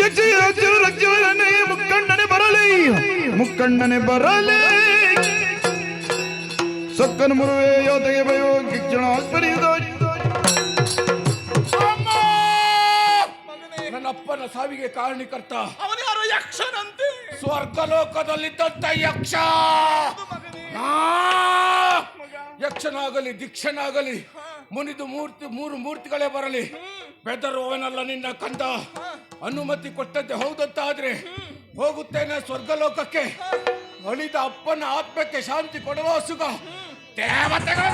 ರಕ್ಷಣೆ ಮುಕ್ಕಣ್ಣನೆ ಬರಲಿ. ಮುಕ್ಕಣ್ಣನೆ ಬರಲಿ. ಸಕ್ಕನ ಮುರುವೆ ಯೋತೆಗೆ ಬಯೋ ಶಿಕ್ಷಣ ನನ್ನ ಅಪ್ಪನ ಸಾವಿಗೆ ಕಾರಣಿಕರ್ತ. ಅವನ್ಯಾರು ಯಕ್ಷನಂತೆ. ಸ್ವರ್ಗ ಲೋಕದಲ್ಲಿದ್ದಂತ ಯಕ್ಷ ಯಕ್ಷನಾಗಲಿ ದೀಕ್ಷನಾಗಲಿ ಮುನಿದು ಮೂರ್ತಿ ಮೂರು ಮೂರ್ತಿಗಳೇ ಬರಲಿ. ಬೆದರುವವನಲ್ಲ ನಿನ್ನ ಕಂದ. ಅನುಮತಿ ಕೊಟ್ಟದ್ದೆ ಹೌದಂತಾದ್ರೆ ಹೋಗುತ್ತೇನೆ ಸ್ವರ್ಗಲೋಕಕ್ಕೆ. ಅಳಿದ ಅಪ್ಪನ ಆತ್ಮಕ್ಕೆ ಶಾಂತಿ ಕೊಡುವ ಸುಖ ದೇವತೆಗಳ